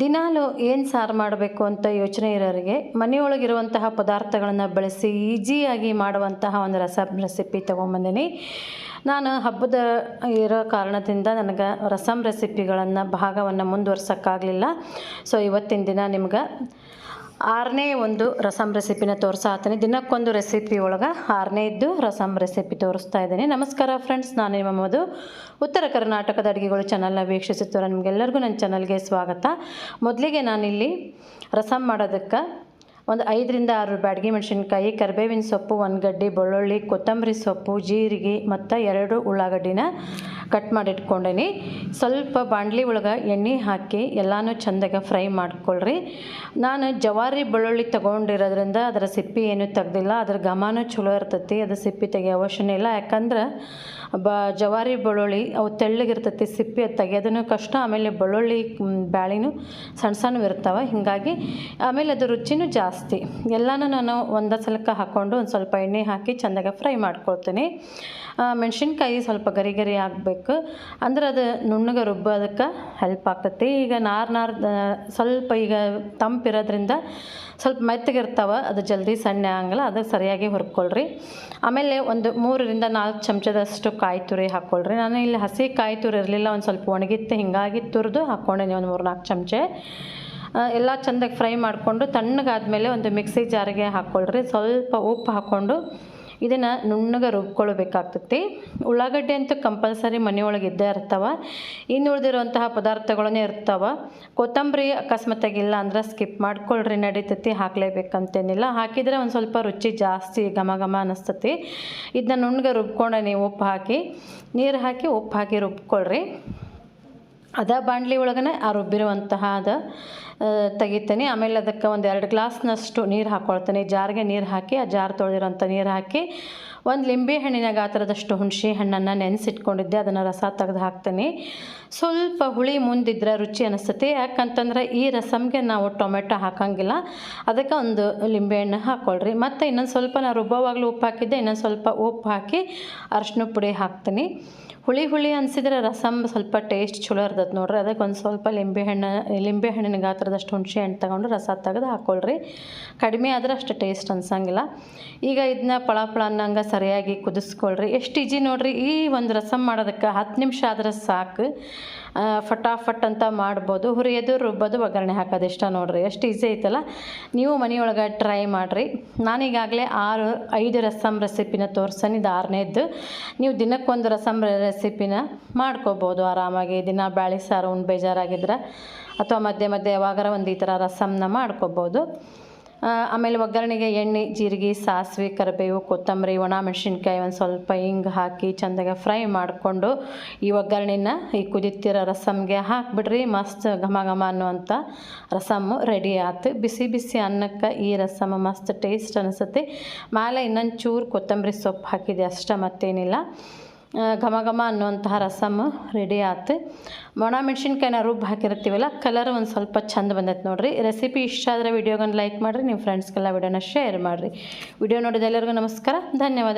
ದಿನಾಲು ಏನು ಸಾರು ಮಾಡಬೇಕು ಅಂತ ಯೋಚನೆ ಇರೋರಿಗೆ ಮನೆಯೊಳಗಿರುವಂತಹ ಪದಾರ್ಥಗಳನ್ನು ಬಳಸಿ ಈಜಿಯಾಗಿ ಮಾಡುವಂತಹ ಒಂದು ರಸಮ್ ರೆಸಿಪಿ ತೊಗೊಂಬಂದಿನಿ. ನಾನು ಹಬ್ಬದ ಇರೋ ಕಾರಣದಿಂದ ನನಗೆ ರಸಮ್ ರೆಸಿಪಿಗಳನ್ನು ಭಾಗವನ್ನು ಮುಂದುವರ್ಸೋಕ್ಕಾಗಲಿಲ್ಲ. ಸೊ ಇವತ್ತಿನ ದಿನ ನಿಮ್ಗೆ ಆರನೇ ಒಂದು ರಸಮ್ ರೆಸಿಪಿನ ತೋರಿಸಾತೀನಿ ದಿನಕ್ಕೊಂದು ರೆಸಿಪಿ ಒಳಗೆ ಆರನೇದ್ದು ರಸಮ್ ರೆಸಿಪಿ ತೋರಿಸ್ತಾ ಇದ್ದೀನಿ. ನಮಸ್ಕಾರ ಫ್ರೆಂಡ್ಸ್ ನಾನು ನಿಮ್ಮ ಮಧು. ಉತ್ತರ ಕರ್ನಾಟಕದ ಅಡುಗೆಗಳು ಚಾನಲ್ನ ವೀಕ್ಷಿಸುತ್ತಿರೋ ನಿಮಗೆಲ್ಲರಿಗೂ ನನ್ನ ಚಾನಲ್ಗೆ ಸ್ವಾಗತ. ಮೊದಲಿಗೆ ನಾನಿಲ್ಲಿ ರಸಮ್ ಮಾಡೋದಕ್ಕೆ ಒಂದು ಐದರಿಂದ ಆರು ಬ್ಯಾಡಗಿ ಮೆಣಸಿನ್ಕಾಯಿ, ಕರಿಬೇವಿನ ಸೊಪ್ಪು ಒಂದು ಗಡ್ಡೆ ಬೆಳ್ಳುಳ್ಳಿ, ಕೊತ್ತಂಬರಿ ಸೊಪ್ಪು, ಜೀರಿಗೆ ಮತ್ತು ಎರಡು ಉಳ್ಳಾಗಡ್ಡಿನ ಕಟ್ ಮಾಡಿಟ್ಕೊಂಡೇನಿ. ಸ್ವಲ್ಪ ಬಾಂಡ್ಲಿ ಒಳಗೆ ಎಣ್ಣೆ ಹಾಕಿ ಎಲ್ಲನೂ ಚಂದಾಗಿ ಫ್ರೈ ಮಾಡ್ಕೊಳ್ರಿ. ನಾನು ಜವಾರಿ ಬೆಳ್ಳುಳ್ಳಿ ತೊಗೊಂಡಿರೋದ್ರಿಂದ ಅದರ ಸಿಪ್ಪಿ ಏನೂ ತೆಗ್ದಿಲ್ಲ, ಅದ್ರ ಘಮನೂ ಚಲೋ ಇರ್ತೈತಿ, ಅದು ಸಿಪ್ಪಿ ತೆಗಿಯೋ ಅವಶ್ಯನೇ ಇಲ್ಲ. ಯಾಕಂದ್ರೆ ಬ ಜವಾರಿ ಬೆಳ್ಳುಳ್ಳಿ ಅವು ತೆಳ್ಳಗಿರ್ತೈತಿ, ಸಿಪ್ಪಿ ಅದು ತೆಗೆಯೋದನ್ನು ಕಷ್ಟ. ಆಮೇಲೆ ಬೆಳ್ಳುಳ್ಳಿ ಬ್ಯಾಳಿನೂ ಸಣ್ಣ ಸಣ್ಣವು ಇರ್ತಾವೆ. ಹೀಗಾಗಿ ಆಮೇಲೆ ಅದು ರುಚಿನೂ ಜಾಸ್ತಿ. ಎಲ್ಲನೂ ನಾನು ಒಂದು ಸಲಕ್ಕೆ ಹಾಕ್ಕೊಂಡು ಒಂದು ಸ್ವಲ್ಪ ಎಣ್ಣೆ ಹಾಕಿ ಚೆಂದಾಗಿ ಫ್ರೈ ಮಾಡ್ಕೊಳ್ತೀನಿ. ಮೆಣಸಿನ್ಕಾಯಿ ಸ್ವಲ್ಪ ಗರಿ ಗರಿ ಆಗಬೇಕು. ಅಂದ್ರೆ ಅದು ನುಣ್ಣಗೆ ರುಬ್ಬೋದಕ್ಕೆ ಹೆಲ್ಪ್ ಆಗ್ತೈತಿ. ಈಗ ನಾರು ನಾರು ಸ್ವಲ್ಪ ಈಗ ತಂಪಿರೋದ್ರಿಂದ ಸ್ವಲ್ಪ ಮೆತ್ತಗಿರ್ತಾವೆ ಅದು ಜಲ್ದಿ ಸಣ್ಣ ಆಗಲ್ಲ ಅದು ಸರಿಯಾಗಿ ಹುರ್ಕೊಳ್ರಿ. ಆಮೇಲೆ ಒಂದು ಮೂರರಿಂದ ನಾಲ್ಕು ಚಮಚದಷ್ಟು ಕಾಯಿ ತುರಿ ಹಾಕ್ಕೊಳ್ರಿ ನಾನು ಇಲ್ಲಿ ಹಸಿ ಕಾಯಿ ತುರಿ ಇರಲಿಲ್ಲ, ಒಂದು ಸ್ವಲ್ಪ ಒಣಗಿತ್ತು, ಹಿಂಗಾಗಿ ತುರಿದು ಹಾಕ್ಕೊಂಡೇನಿ ಒಂದು ಮೂರು ನಾಲ್ಕು ಚಮಚ. ಎಲ್ಲ ಚೆಂದಾಗಿ ಫ್ರೈ ಮಾಡಿಕೊಂಡು ತಣ್ಣಗಾದ್ಮೇಲೆ ಒಂದು ಮಿಕ್ಸಿ ಜಾರಿಗೆ ಹಾಕ್ಕೊಳ್ರಿ. ಸ್ವಲ್ಪ ಉಪ್ಪು ಹಾಕ್ಕೊಂಡು ಇದನ್ನು ನುಣ್ಣಗೆ ರುಬ್ಕೊಳ್ಬೇಕಾಗ್ತೈತಿ. ಉಳ್ಳಾಗಡ್ಡೆ ಅಂತೂ ಕಂಪಲ್ಸರಿ ಮನೆಯೊಳಗೆ ಇದ್ದೇ ಇರ್ತಾವೆ. ಇನ್ನು ಉಳಿದಿರುವಂತಹ ಪದಾರ್ಥಗಳನ್ನೇ ಇರ್ತಾವೆ. ಕೊತ್ತಂಬರಿ ಅಕಸ್ಮಾತಾಗಿ ಇಲ್ಲ ಅಂದ್ರೆ ಸ್ಕಿಪ್ ಮಾಡ್ಕೊಳ್ರಿ. ನಡೀತೈತಿ, ಹಾಕ್ಲೇಬೇಕಂತೇನಿಲ್ಲ. ಹಾಕಿದರೆ ಒಂದು ಸ್ವಲ್ಪ ರುಚಿ ಜಾಸ್ತಿ ಘಮ ಘಮ ಅನ್ನಿಸ್ತತಿ ಇದನ್ನ ನುಣ್ಣಗೆ ರುಬ್ಕೊಂಡೆ ನೀವು ಉಪ್ಪು ಹಾಕಿ, ನೀರು ಹಾಕಿ ಉಪ್ಪು ಹಾಕಿ ರುಬ್ಕೊಳ್ರಿ. ಅದ ಬಾಣಲಿ ಒಳಗನೆ ಆ ರುಬ್ಬಿರುವಂತಹ ಅದ ತೆಗಿತೀನಿ. ಆಮೇಲೆ ಅದಕ್ಕೆ ಒಂದು ಎರಡು ಗ್ಲಾಸ್ನಷ್ಟು ನೀರು ಹಾಕ್ಕೊಳ್ತೀನಿ ಜಾರ್ಗೆ ನೀರು ಹಾಕಿ, ಆ ಜಾರ್ ತೊಳೆದಿರೋಂಥ ನೀರು ಹಾಕಿ ಒಂದು ಲಿಂಬೆ ಹಣ್ಣಿನ ಗಾತ್ರದಷ್ಟು ಹುಣಸೆ ಹಣ್ಣನ್ನು ನೆನೆಸಿಟ್ಕೊಂಡಿದ್ದೆ, ಅದನ್ನು ರಸ ತೆಗೆದು ಹಾಕ್ತೀನಿ. ಸ್ವಲ್ಪ ಹುಳಿ ಮುಂದಿದ್ರೆ ರುಚಿ ಅನಿಸ್ತೈತಿ. ಯಾಕಂತಂದ್ರೆ ಈ ರಸಮ್ಗೆ ನಾವು ಟೊಮೆಟೊ ಹಾಕಂಗಿಲ್ಲ. ಅದಕ್ಕೆ ಒಂದು ಲಿಂಬೆಹಣ್ಣು ಹಾಕ್ಕೊಳ್ರಿ ಮತ್ತು ಇನ್ನೊಂದು ಸ್ವಲ್ಪ ನಾನು ರುಬ್ಬವಾಗಲೂ ಉಪ್ಪು ಹಾಕಿದ್ದೆ, ಇನ್ನೊಂದು ಸ್ವಲ್ಪ ಉಪ್ಪು ಹಾಕಿ ಅರಶಿನ ಪುಡಿ ಹಾಕ್ತೀನಿ. ಹುಳಿ ಹುಳಿ ಅನಿಸಿದ್ರೆ ರಸಮ್ ಸ್ವಲ್ಪ ಟೇಸ್ಟ್ ಚಲೋ ಇರ್ತದೆ ನೋಡ್ರಿ. ಅದಕ್ಕೆ ಒಂದು ಸ್ವಲ್ಪ ಲಿಂಬೆಹಣ್ಣು ಲಿಂಬೆಹಣ್ಣಿನ ಗಾತ್ರದಷ್ಟು ಹುಣಸೆ ಹಣ್ಣು ತಗೊಂಡು ರಸ ತೆಗೆದು ಹಾಕ್ಕೊಳ್ರಿ ಕಡಿಮೆ ಆದ್ರೆ ಅಷ್ಟು ಟೇಸ್ಟ್ ಅನ್ಸಂಗಿಲ್ಲ. ಈಗ ಇದನ್ನ ಪಳ ಪಳ ಅನ್ನಂಗೆ ಸರಿಯಾಗಿ ಕುದಿಸ್ಕೊಳ್ರಿ. ಎಷ್ಟು ಈಜಿ ನೋಡ್ರಿ, ಈ ಒಂದು ರಸಮ್ ಮಾಡೋದಕ್ಕೆ ಹತ್ತು ನಿಮಿಷ ಆದರೆ ಸಾಕು. ಫಟಾಫಟ್ ಅಂತ ಮಾಡ್ಬೋದು. ಹುರಿಯೋದು ರುಬ್ಬೋದು, ಒಗ್ಗರಣೆ ಹಾಕೋದು ಇಷ್ಟ ನೋಡ್ರಿ. ಎಷ್ಟು ಈಸಿ ಐತಲ್ಲ. ನೀವು ಮನೆಯೊಳಗೆ ಟ್ರೈ ಮಾಡಿರಿ. ನಾನೀಗಾಗಲೇ ಆರು, ಐದು ರಸಮ್ ರೆಸಿಪಿನ ತೋರ್ಸನಿ, ಇದು ಆರನೇದ್ದು. ನೀವು ದಿನಕ್ಕೊಂದು ರಸಮ್ ರೆಸಿಪಿನ ಮಾಡ್ಕೋಬೋದು ಆರಾಮಾಗಿ. ದಿನ ಬ್ಯಾಳಿ ಸಾರು ಉಂಡು ಬೇಜಾರಾಗಿದ್ರೆ ಅಥವಾ ಮಧ್ಯೆ ಮಧ್ಯೆ ಯಾವಾಗಾರ ಒಂದು ಈ ಥರ ರಸಮ್ನ ಮಾಡ್ಕೋಬೋದು. ಆಮೇಲೆ ಒಗ್ಗರಣೆಗೆ ಎಣ್ಣೆ, ಜೀರಿಗೆ, ಸಾಸಿವೆ, ಕರಿಬೇವು, ಕೊತ್ತಂಬರಿ, ಒಣ ಮೆಣಸಿನ್ಕಾಯಿ ಒಂದು ಸ್ವಲ್ಪ ಹಿಂಗೆ ಹಾಕಿ ಚೆಂದಾಗಿ ಫ್ರೈ ಮಾಡಿಕೊಂಡು ಈ ಒಗ್ಗರಣೆನ ಈ ಕುದಿತಿರೋ ರಸಮ್ಗೆ ಹಾಕ್ಬಿಡ್ರಿ. ಮಸ್ತ್ ಘಮ ಘಮ ಅನ್ನುವಂಥ ರಸಮ್ಮು ರೆಡಿ ಆಯ್ತು ಬಿಸಿ ಬಿಸಿ ಅನ್ನಕ್ಕೆ ಈ ರಸಮ್ ಮಸ್ತ್ ಟೇಸ್ಟ್ ಅನಿಸುತ್ತೆ. ಮೇಲೆ ಇನ್ನೊಂದು ಚೂರು ಕೊತ್ತಂಬರಿ ಸೊಪ್ಪು ಹಾಕಿದೆ ಅಷ್ಟೇ ಮತ್ತೇನಿಲ್ಲ. ಘಮ ಘಮ ಅನ್ನುವಂತಹ ರಸಮ್ ರೆಡಿ ಆತು. ಒಣ ಮೆಣಸಿನ್ಕಾಯಿನ ರುಬ್ಬಿ ಹಾಕಿರ್ತೀವಲ್ಲ ಕಲರ್ ಒಂದು ಸ್ವಲ್ಪ ಚಂದ ಬಂದೈತೆ ನೋಡಿರಿ. ರೆಸಿಪಿ ಇಷ್ಟ ಆದರೆ ವಿಡಿಯೋಗೊಂದು ಲೈಕ್ ಮಾಡಿರಿ ನಿಮ್ಮ ಫ್ರೆಂಡ್ಸ್ಗೆಲ್ಲ ವಿಡಿಯೋನ ಶೇರ್ ಮಾಡಿರಿ. ವಿಡಿಯೋ ನೋಡಿದ ಎಲ್ಲರಿಗೂ ನಮಸ್ಕಾರ, ಧನ್ಯವಾದಗಳು.